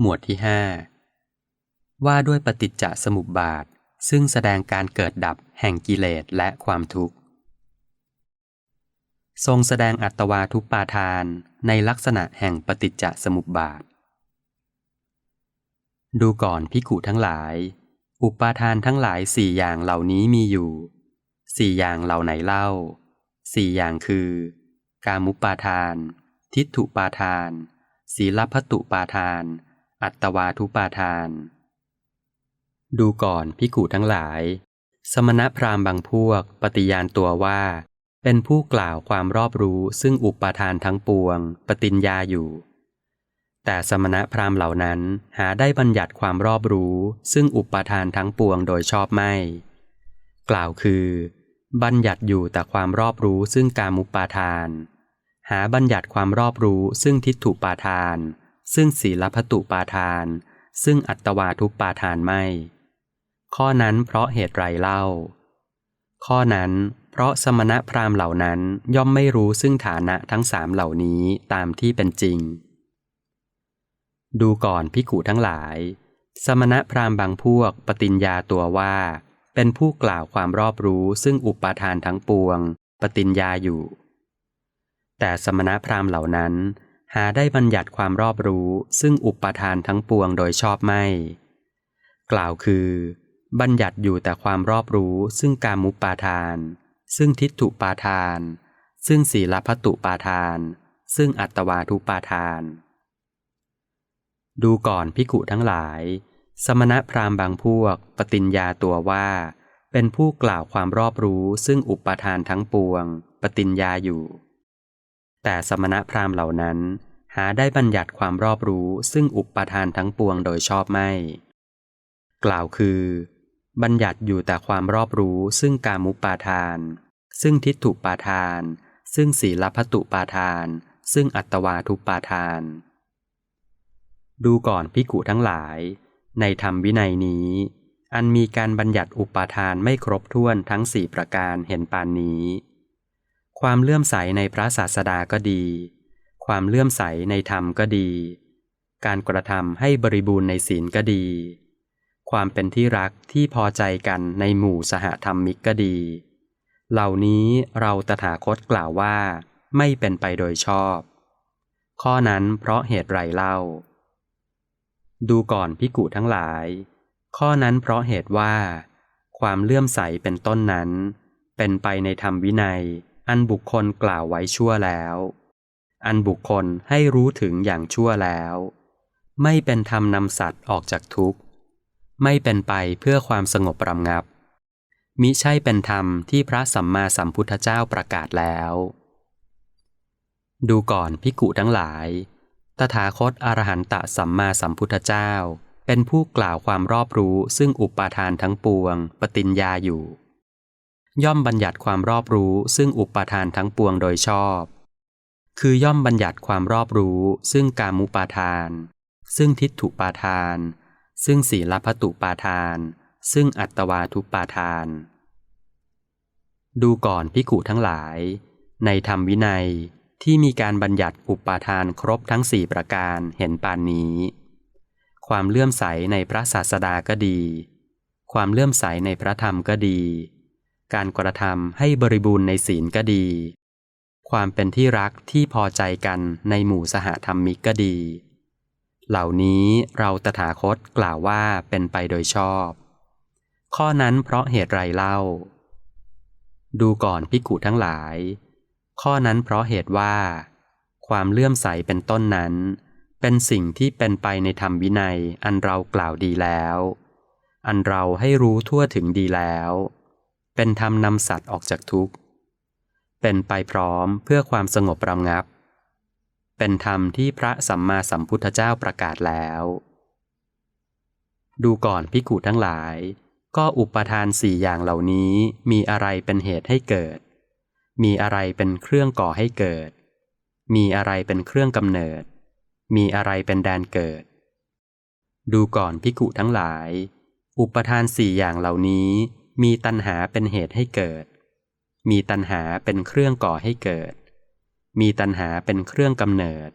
หมวดที่ห้าว่าด้วยปฏิจจสมุปบาท ซึ่งแสดงการเกิดดับแห่งกิเลสและความทุกข์ ทรงแสดงอัตวาทุปปาทานในลักษณะแห่งปฏิจจสมุปบาท ดูก่อนพิกุทั้งหลาย อุปาทานทั้งหลายสี่อย่างเหล่านี้มีอยู่สี่อย่างเหล่าไหนเล่าสี่อย่างคือ กามุปาทาน ทิฏฐุปาทาน ศีลพัตุปาทาน อัตวาทุปาทาน ดูก่อนพิกุทั้งหลาย สมณพราหมณ์บางพวกปฏิญาณตัวว่า เป็นผู้กล่าวความรอบรู้ซึ่งอุปาทานทั้งปวง ปฏิญญาอยู่ แต่สมณพราหมณ์เหล่านั้นหาได้บัญญัติความรอบรู้ ซึ่งอุปาทานทั้งปวงโดยชอบไม่ กล่าวคือ บัญญัติอยู่แต่ความรอบรู้ซึ่งกามุปาทาน หาบัญญัติความรอบรู้ซึ่งทิฏฐุปาทาน ซึ่งศีลพัตุปาทาน ซึ่งอัตวาทุปาทานไม่ ข้อนั้นเพราะเหตุไรเล่า ข้อนั้นเพราะสมณพราหมณ์เหล่านั้นย่อมไม่รู้ซึ่งฐานะทั้งสามเหล่านี้ตามที่เป็นจริง ดูก่อนพิกุทั้งหลาย สมณพราหมณ์บางพวกปฏิญญาตัวว่า เป็นผู้กล่าวความรอบรู้ซึ่งอุปาทานทั้งปวง ปฏิญญาอยู่ แต่สมณพราหมณ์เหล่านั้น หาได้บัญญัติความรอบรู้ ซึ่งอุปาทานทั้งปวงโดยชอบไม่ กล่าวคือ บัญญัติอยู่แต่ความรอบรู้ ซึ่งกามุปาทาน ซึ่งทิฏฐุปาทาน ซึ่งศีลพัตุปาทาน ซึ่งอัตวาทุปาทาน ดูก่อนพิกุทั้งหลาย สมณพราหมณ์บางพวก ปฏิญญาตัวว่า เป็นผู้กล่าวความรอบรู้ ซึ่งอุปาทานทั้งปวง ปฏิญญาอยู่ แต่สมณพราหมณ์เหล่านั้น หาได้บัญญัติความรอบรู้ซึ่งอุปาทานทั้งปวงโดยชอบไม่ กล่าวคือ บัญญัติอยู่แต่ความรอบรู้ซึ่งกามุปาทาน ซึ่งทิฏฐุปาทาน ซึ่งศีลพัตุปาทาน ซึ่งอัตวาทุปาทาน ดูก่อนพิกุทั้งหลาย ในธรรมวินัยนี้ อันมีการบัญญัติอุปาทานไม่ครบถ้วนทั้งสี่ประการเห็นปานนี้ ความเลื่อมใสในพระศาสดาก็ดี ความเลื่อมใสในธรรมก็ดี การกระทำให้บริบูรณ์ในศีลก็ดี ความเป็นที่รักที่พอใจกันในหมู่สหธรรมิกก็ดี เหล่านี้เราตถาคตกล่าวว่า ไม่เป็นไปโดยชอบ ข้อนั้นเพราะเหตุไรเล่า ดูก่อนพิกุทั้งหลาย ข้อนั้นเพราะเหตุว่า ความเลื่อมใสเป็นต้นนั้น เป็นไปในธรรมวินัย อันบุคคลกล่าวไว้ชั่วแล้ว อันบุคคลให้รู้ถึงอย่างชั่วแล้ว ไม่เป็นธรรมนำสัตว์ออกจากทุกข์ ไม่เป็นไปเพื่อความสงบปรำงับ มิใช่เป็นธรรมที่พระสัมมาสัมพุทธเจ้าประกาศแล้ว ดูก่อนพิกุทั้งหลาย ตถาคตอรหันตสัมมาสัมพุทธเจ้า เป็นผู้กล่าวความรอบรู้ซึ่งอุปาทานทั้งปวง ปฏิญญาอยู่ ย่อมบัญญัติความรอบรู้ ซึ่งอุปาทานทั้งปวงโดยชอบ คือย่อมบัญญัติความรอบรู้ ซึ่งกามุปาทาน ซึ่งทิฏฐุปาทาน ซึ่งศีลพัตุปาทาน ซึ่งอัตวาทุปาทาน ดูก่อนพิกุทั้งหลาย ในธรรมวินัยที่มีการบัญญัติอุปาทานครบทั้งสี่ประการเห็นปานนี้ ความเลื่อมใสในพระศาสดาก็ดี ความเลื่อมใสในพระธรรมก็ดี การกระทำให้บริบูรณ์ในศีลก็ดี ความเป็นที่รักที่พอใจกันในหมู่สหธรรมิกก็ดี เหล่านี้เราตถาคตกล่าวว่าเป็นไปโดยชอบ ข้อนั้นเพราะเหตุไรเล่า ดูก่อนพิกุทั้งหลาย ข้อนั้นเพราะเหตุว่า ความเลื่อมใสเป็นต้นนั้น เป็นสิ่งที่เป็นไปในธรรมวินัยอันเรากล่าวดีแล้ว อันเราให้รู้ทั่วถึงดีแล้ว เป็นธรรมนำสัตว์ออกจากทุกข์ เป็นไปพร้อมเพื่อความสงบระงับ เป็นธรรมที่พระสัมมาสัมพุทธเจ้าประกาศแล้ว ดูก่อนพิกุทั้งหลาย ก็อุปทานสี่อย่างเหล่านี้มีอะไรเป็นเหตุให้เกิด มีอะไรเป็นเครื่องก่อให้เกิด มีอะไรเป็นเครื่องกำเนิด มีอะไรเป็นแดนเกิด ดูก่อนพิกุทั้งหลาย อุปทานสี่อย่างเหล่านี้ มีตัณหาเป็นเหตุให้เกิด มีตัณหาเป็นเครื่องก่อให้เกิด มีตัณหาเป็นเครื่องกำเนิด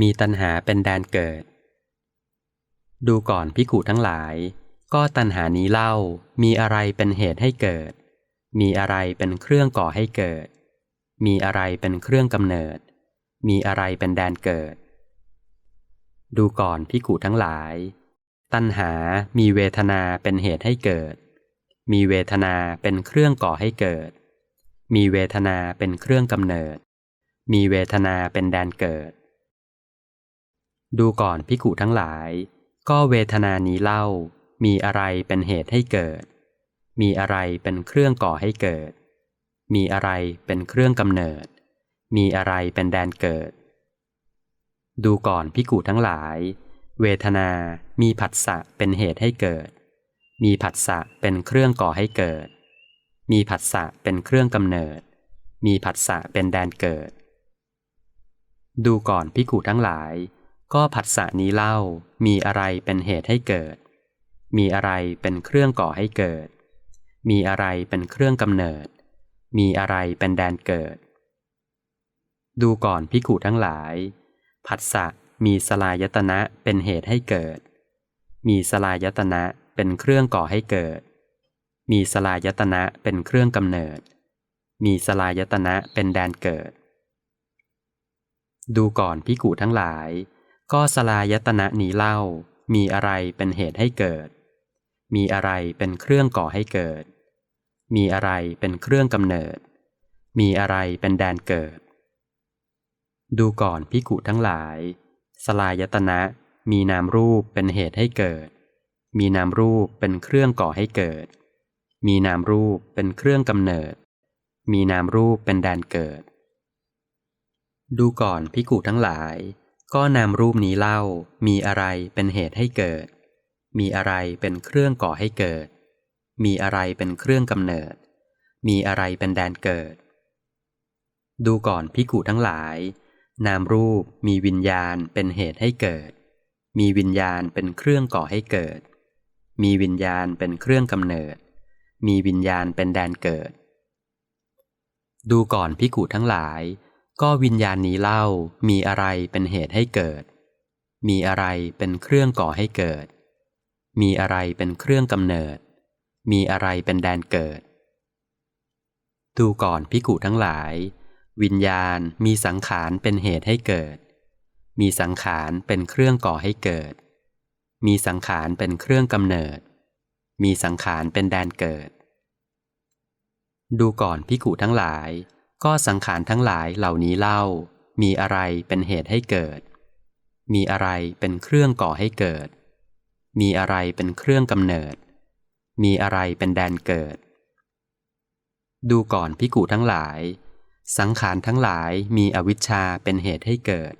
มีตัณหาเป็นแดนเกิด ดูก่อนพิกูทั้งหลาย ก็ตัณหานี้เล่า มีอะไรเป็นเหตุให้เกิด มีอะไรเป็นเครื่องก่อให้เกิด มีอะไรเป็นเครื่องกำเนิด มีอะไรเป็นแดนเกิด ดูก่อนพิกูทั้งหลาย ตัณหามีเวทนาเป็นเหตุให้เกิด มีเวทนาเป็นเครื่องก่อให้เกิด มีเวทนาเป็นเครื่องกำเนิด มีเวทนาเป็นแดนเกิด ดูก่อนพิกูทั้งหลาย ก็เวทนานี้เล่า มีอะไรเป็นเหตุให้เกิด มีอะไรเป็นเครื่องก่อให้เกิด มีอะไรเป็นเครื่องกำเนิด มีอะไรเป็นแดนเกิด ดูก่อนพิกูทั้งหลาย เวทนา มีผัสสะเป็นเหตุให้เกิด มีผัสสะเป็นเครื่องก่อให้เกิด มีผัสสะเป็นเครื่องกำเนิด มีผัสสะเป็นแดนเกิด ดูก่อนพิกูทั้งหลาย ก็ผัสสะนี้เล่า มีอะไรเป็นเหตุให้เกิด มีอะไรเป็นเครื่องก่อให้เกิด มีอะไรเป็นเครื่องกำเนิด มีอะไรเป็นแดนเกิด ดูก่อนพิกูทั้งหลาย ผัสสะมีสลายตนะเป็นเหตุให้เกิด มีสลายตนะ เป็นเครื่องก่อให้เกิด มีสลายตนะเป็นเครื่องกำเนิด มีสลายตนะเป็นแดนเกิด ดูก่อนพิกูทั้งหลาย ก็สลายตนะนี้เล่า มีอะไรเป็นเหตุให้เกิด มีอะไรเป็นเครื่องก่อให้เกิด มีอะไรเป็นเครื่องกำเนิด มีอะไรเป็นแดนเกิด ดูก่อนพิกุทั้งหลาย สลายตนะมีนามรูปเป็นเหตุให้เกิด มีนามรูปเป็นเครื่องก่อให้เกิด มีนามรูปเป็นเครื่องกำเนิด มีนามรูปเป็นแดนเกิด ดูก่อนพิกุทั้งหลาย ก็นามรูปนี้เล่า มีอะไรเป็นเหตุให้เกิด มีอะไรเป็นเครื่องก่อให้เกิด มีอะไรเป็นเครื่องกำเนิด มีอะไรเป็นแดนเกิด ดูก่อนพิกุทั้งหลาย นามรูปมีวิญญาณเป็นเหตุให้เกิด มีวิญญาณเป็นเครื่องก่อให้เกิด มีวิญญาณเป็นเครื่องกำเนิด มีวิญญาณเป็นแดนเกิด ดูก่อนพิกุทั้งหลาย ก็วิญญาณนี้เล่ามีอะไรเป็นเหตุให้เกิด มีอะไรเป็นเครื่องก่อให้เกิด มีอะไรเป็นเครื่องกำเนิด มีอะไรเป็นแดนเกิด ดูก่อนพิกุทั้งหลาย วิญญาณมีสังขารเป็นเหตุให้เกิด มีสังขารเป็นเครื่องก่อให้เกิด มีสังขารเป็นเครื่องกำเนิด มีสังขารเป็นแดนเกิด ดูก่อนพิกุทั้งหลาย ก็สังขารทั้งหลายเหล่านี้เล่า มีอะไรเป็นเหตุให้เกิด มีอะไรเป็นเครื่องก่อให้เกิด มีอะไรเป็นเครื่องกำเนิด มีอะไรเป็นแดนเกิด ดูก่อนพิกุทั้งหลาย สังขารทั้งหลายมีอวิชชาเป็นเหตุให้เกิด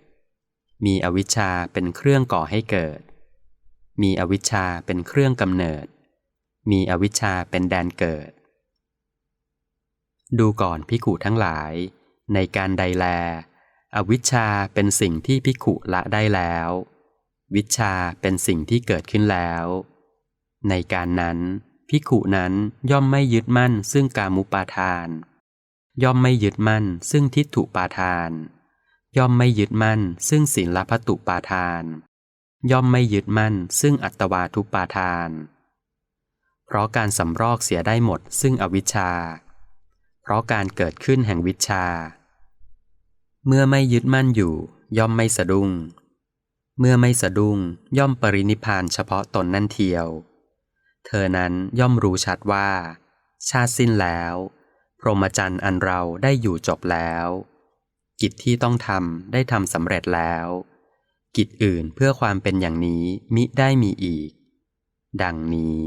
มีอวิชชาเป็นเครื่องก่อให้เกิด มีอวิชชาเป็นเครื่องกำเนิด มีอวิชชาเป็นแดนเกิด ดูก่อนพิกุทั้งหลาย ในการใดแล อวิชชาเป็นสิ่งที่พิกุละได้แล้ว วิชาเป็นสิ่งที่เกิดขึ้นแล้ว ในการนั้นพิกุนั้นย่อมไม่ยึดมั่นซึ่งกามุปาทาน ย่อมไม่ยึดมั่นซึ่งทิฏฐุปาทาน ย่อมไม่ยึดมั่นซึ่งศีลพัตุปาทาน ย่อมไม่ยึดมั่นซึ่งอัตวาทุปาทาน เพราะการสำรอกเสียได้หมดซึ่งอวิชชา เพราะการเกิดขึ้นแห่งวิชา เมื่อไม่ยึดมั่นอยู่ ย่อมไม่สะดุ้ง เมื่อไม่สะดุ้งย่อมปรินิพานเฉพาะตนนั่นเทียว เธอนั้นย่อมรู้ชัดว่า ชาติสิ้นแล้ว พรหมจรรย์อันเราได้อยู่จบแล้ว กิจที่ต้องทำได้ทำสำเร็จแล้ว กิจอื่นเพื่อความเป็นอย่างนี้มิได้มีอีก ดังนี้